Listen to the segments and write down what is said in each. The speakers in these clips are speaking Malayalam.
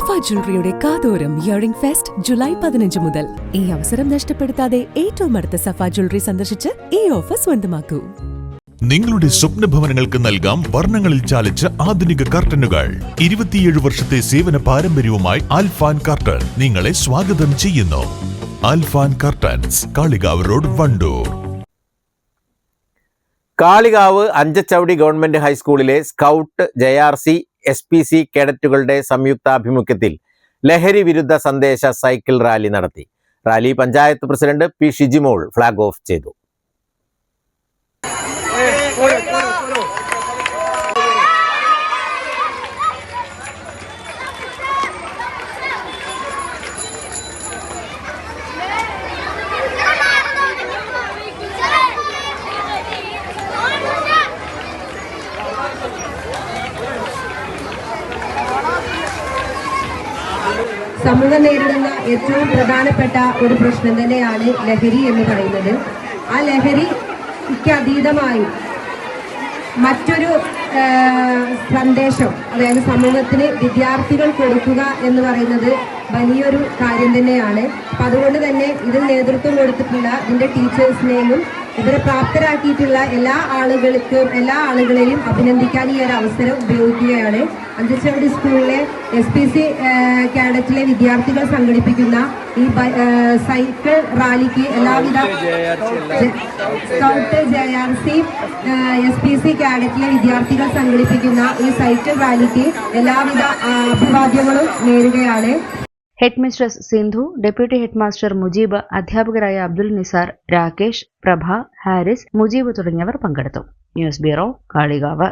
സഫ ജ്വല്ലറിയുടെ കാതോരം ഇയറിംഗ് ഫെസ്റ്റ് ജൂലൈ പതിനഞ്ച് മുതൽ. ഈ അവസരം നഷ്ടപ്പെടുത്താതെ ഏറ്റവും അടുത്ത സഫ ജ്വല്ലറി സന്ദർശിച്ച് ഈ ഓഫർ സ്വന്തമാക്കൂ. നിങ്ങളുടെ സ്വപ്ന ഭവനങ്ങൾക്ക് നൽകാം വർണങ്ങളിൽ ചാലിച്ച ആധുനിക കർട്ടനുകൾ. ഇരുപത്തിയേഴ് വർഷത്തെ സേവന പാരമ്പര്യവുമായി ആൽഫാൻ കർട്ടൻ നിങ്ങളെ സ്വാഗതം ചെയ്യുന്നു. Alfan curtains Kalikavu road Wandoor. Kalikavu Anchachavadi government ഹൈസ്കൂളിലെ scout J R C S P C കേഡറ്റുകളുടെ സംയുക്താഭിമുഖ്യത്തിൽ ലഹരി വിരുദ്ധ സന്ദേശ സൈക്കിൾ റാലി നടത്തി. Rally panchayat president P Shijimol flag off ചെയ്തു. സമൂഹം നേരിടുന്ന ഏറ്റവും പ്രധാനപ്പെട്ട ഒരു പ്രശ്നം തന്നെയാണ് ലഹരി എന്ന് പറയുന്നത്. ആ ലഹരിക്ക് അതീതമായി മറ്റൊരു സന്ദേശം അതായത് സമൂഹത്തിന് വിദ്യാർത്ഥികൾ കൊടുക്കുക എന്ന് പറയുന്നത് വലിയൊരു കാര്യം തന്നെയാണ്. അപ്പം അതുകൊണ്ട് തന്നെ ഇതിന് നേതൃത്വം കൊടുത്തിട്ടുള്ള ഇതിന്റെ ടീച്ചേഴ്സിനെയും ഇവരെ പ്രാപ്തരാക്കിയിട്ടുള്ള എല്ലാ ആളുകൾക്കും എല്ലാ ആളുകളെയും അഭിനന്ദിക്കാൻ ഈ ഒരു അവസരം ഉപയോഗിക്കുകയാണ്. അഞ്ചച്ചവടി സ്കൂളിലെ എസ് പി സി കാഡറ്റിലെ വിദ്യാർത്ഥികൾ സംഘടിപ്പിക്കുന്ന ഈ സൈക്കിൾ റാലിക്ക് എല്ലാവിധ scout J R C S P C കാഡറ്റിലെ വിദ്യാർത്ഥികൾ സംഘടിപ്പിക്കുന്ന ഈ സൈക്കിൾ റാലിക്ക് എല്ലാവിധ അഭിവാദ്യങ്ങളും നേരുകയാണ്. Head mistress Sindhu deputy head master Mujeeb അധ്യാപകരായ അബ്ദുൽ നിസാർ രാകേഷ് പ്രഭ ഹാരിസ് മുജീബ് തുടങ്ങിയവർ പങ്കെടുത്തു. News bureau Kalikavu.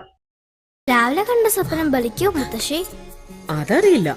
രാവിലെ കണ്ട സ്വപ്നം ബലിക്കോ മുത്തശ്ശി? അതറിയില്ല.